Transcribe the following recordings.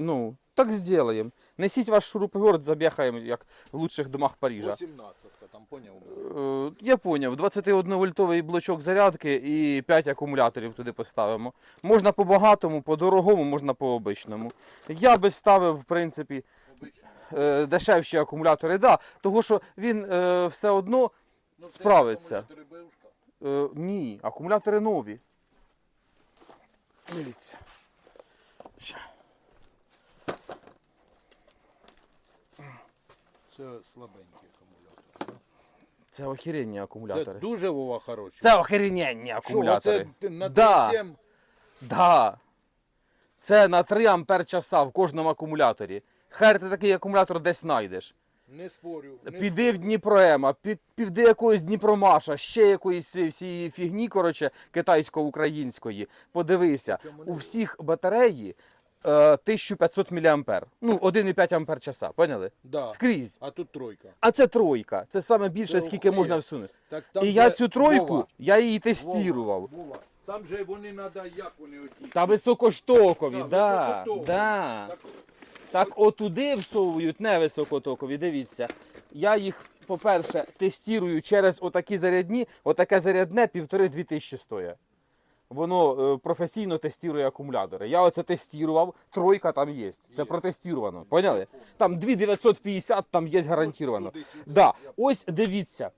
Ну, так зробимо. Несіть ваш шуруповерт, заб'яхаємо, як в лучших домах Парижа. 18-ка, там поняв. Е, Я поняв, 21 вольтовий блочок зарядки і 5 акумуляторів туди поставимо. Можна по багатому, по дорогому, можна по обичному. Я би ставив, в принципі, е, дешевші акумулятори, да, того що він е, все одно. Ну, це Справиться. акумулятори беушка. Е, ні, акумулятори нові. Дивіться. Ща. Це слабенький акумулятор. Це охеренні Це акумулятори. Це, дуже Вова хороший. охеренні акумулятори. Що, оце на Да. 37? Да. Це на 3 ампер часа в кожному акумуляторі. Хер ти такий акумулятор десь знайдеш. Не спорю. Не Піди в Дніпроема, під, піди якогось Дніпромаша, ще якоїсь всієї фігні, коротше, китайсько-української. Подивися, у всіх батареї е, 1500 мА. Ну, 1,5 ампер часа, поняли? Да. Скрізь. А тут тройка. А це тройка. Це саме більше, Це скільки охуєть. можна всунути. Так, там І я же- цю тройку, Вова, я її тестував. Вова, Там же вони треба, як вони оті. Та високоштокові, Да, да, високотокові. да. Так, Так отуди всовують не високотокові, дивіться. Я їх, по-перше, тестую через отакі зарядні, отаке зарядне півтори-дві тисячі стоїть. Воно е, професійно тестує акумулятори. Я оце тестував, тройка там є. Це протестовано. Поняли? Там 2950 там є гарантовано. Да. Ось дивіться.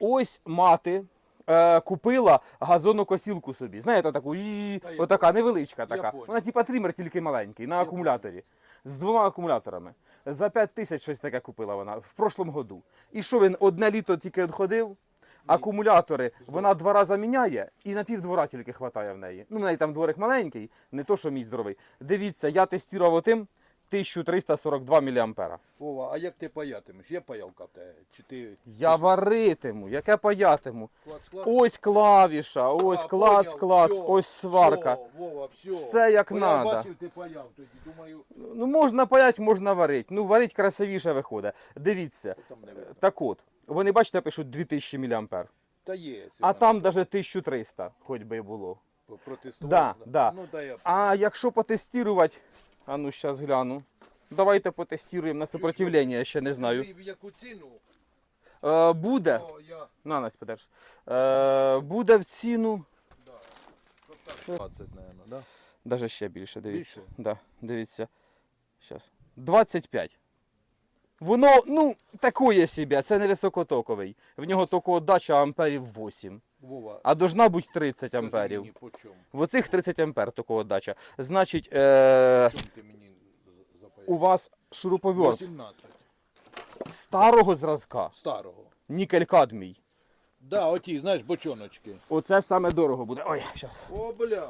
Ось мати е, купила газонокосілку собі. Знаєте, таку, я отака невеличка така. Вона типа тример тільки маленький на акумуляторі. З двома акумуляторами. За 5 тисяч щось таке купила вона в прошлому году. І що він одне літо тільки відходив? Акумулятори вона два рази міняє і на пів двора тільки хватає в неї. Ну, в неї там дворик маленький, не то, що мій здоровий. Дивіться, я тестував отим 1342 мА. Вова, а як ти паятимеш? Є паялка в тебе? Чи ти Я варитиму, яке паятиму. клац, клац? Ось клавіша, ось А, клац, поняв, клац, всьо, ось сварка. всьо, Вова, все. Все як надо. Я бачив, ти паяв тоді. Думаю, Ну можна паять, можна варити. Ну варить красивіше виходить. Дивіться. там не видно. Так от, вони бачите, пишуть 2000 мА. Та є. це А мене там навіть 1300, хоч би і було. протестував. Да, да. Ну, да, я... А якщо потестувати, а ну зараз гляну. Давайте потестуємо на сопротивлення, я ще не знаю. Яку ціну? Е, буде. О, я... На нас подерж. Е, буде в ціну. Да. 20, наверное, да? Даже ще більше, дивіться. Більше? Да, дивіться. Щас. 25. Воно, ну, такое себе, це не високотоковий. В нього тільки отдача амперів 8. Вова, А должна бути 30 амперів. мені, по чому? В оцих 30 ампер тільки отдача. Значить, е, Чому ти мені запаяв? у вас шуруповерт 18. старого зразка, Старого. нікель кадмій. Да, оті, знаєш, бочоночки. Оце саме дорого буде. Ой, зараз. О, бля.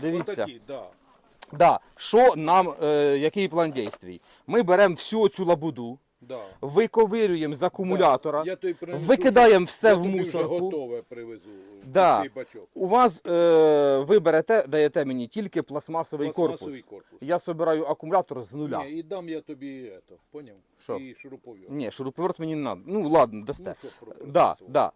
Дивіться. Отакі, да. Да. Що нам, е, який план дій? Ми беремо всю цю лабуду, Да. виковирюємо з акумулятора, Я той принесу, викидаємо все я в тобі вже мусорку. готове привезу. Да. пустий бачок. У вас е, ви берете, даєте мені тільки пластмасовий, Пластмасовий корпус. корпус. Я собираю акумулятор з нуля. Ні, і дам я тобі это, поняв? Що? І шуруповерт. Ні, шуруповерт мені не треба. Ну ладно, дасте. Ну, що про- да, да.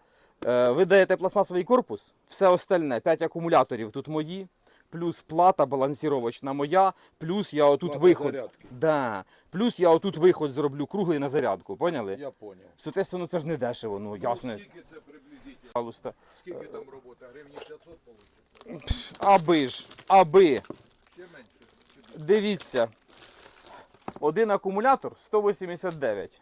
Е, ви даєте пластмасовий корпус, все остальне, 5 акумуляторів тут мої, плюс плата балансіровочна моя, плюс я отут Плата виход. зарядки. Да. Плюс я отут виход зроблю круглий на зарядку, поняли? Я поняв. Соответственно, це ж не дешево, ну ясно. Ну, скільки це приблизительно? Пожалуйста. Скільки там роботи? Гривні 500 вийде? Аби ж, аби. Ще менше. Дивіться. Один акумулятор 189.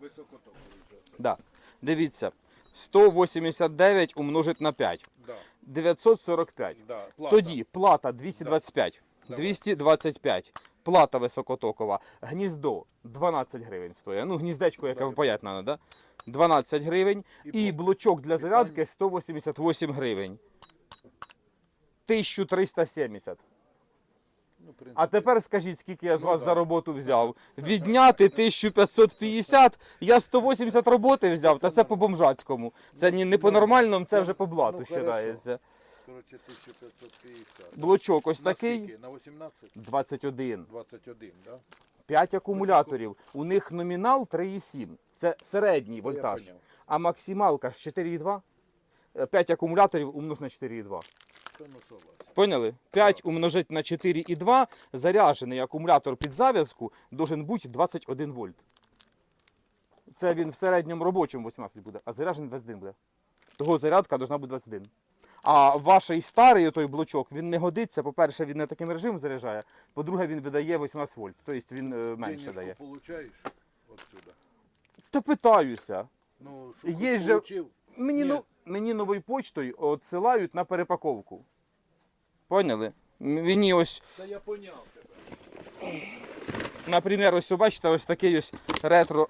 Високотоковий вже. Да. Дивіться. 189 умножить на 5. Да, 945. да. Плата. Тоді плата 225. Да. 225. Плата високотокова. Гніздо 12 гривень стоїть. Ну, гніздечко, яке впаять надо, да? 12 гривень. І І блочок для і зарядки 188 гривень. 1370. Ну, А тепер скажіть, скільки я з Ну, вас за роботу взяв. Відняти 1550, я 180 роботи взяв, та це по бомжацькому. Це ні, не по нормальному, це вже по блату Ну, вважається. Коротше, 1550. Блочок ось На такий. скільки? На 18? 21. 21, да? 5 акумуляторів. У них номінал 3,7. Це середній вольтаж. поняв. А максималка ж 4,2. 5 акумуляторів умнож на 4,2. Поняли? 5 умножити на 4,2 заряджений акумулятор під зав'язку должен бути 21 вольт. Це він в середньому робочому 18 буде, а заряджений 21 буде. Того зарядка должна бути 21. А ваш старий той блочок, він не годиться. По-перше, він не таким режимом заряджає. По-друге, він видає 18 вольт. Тобто він е, менше Денежку дає. получаєш отсюда. Та питаюся. Ну, що Є же- получив, Мені, Ні. ну, мені новою почтою відсилають на перепаковку. Поняли? Мені ось Та я поняв тебе. Наприклад, ось бачите, ось такий ось ретро.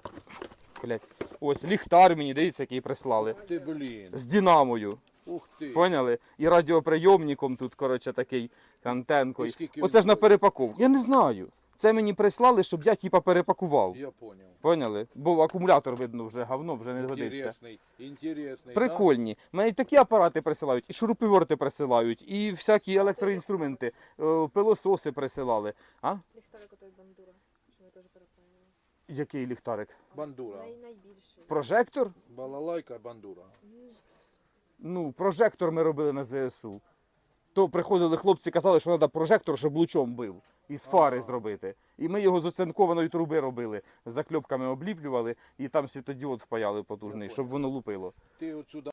Блять. Ось ліхтар мені, дивіться, який прислали. Ти, блін. З динамою. Ух ти. Поняли? І радіоприйомником тут, коротше, такий антенкою. І скільки Оце ж на перепаковку. Я не знаю. Це мені прислали, щоб я типа перепакував. Я поняв. Поняли? Бо акумулятор, видно, вже говно, вже не годиться. Інтересний, інтересний. Прикольні. Мене і такі апарати присилають, і шуруповерти присилають, і всякі електроінструменти, е, пилососи присилали. А? Ліхтарик отой бандура, що ми теж переправили. Який ліхтарик? Бандура. Най, найбільший. Прожектор? Балалайка, бандура. Ну, прожектор ми робили на ЗСУ. То приходили хлопці, казали, що треба прожектор, щоб лучом бив. Із фари зробити. І ми його з оцинкованої труби робили. З закльопками обліплювали і там світодіод впаяли потужний, щоб воно лупило. Ти отсюда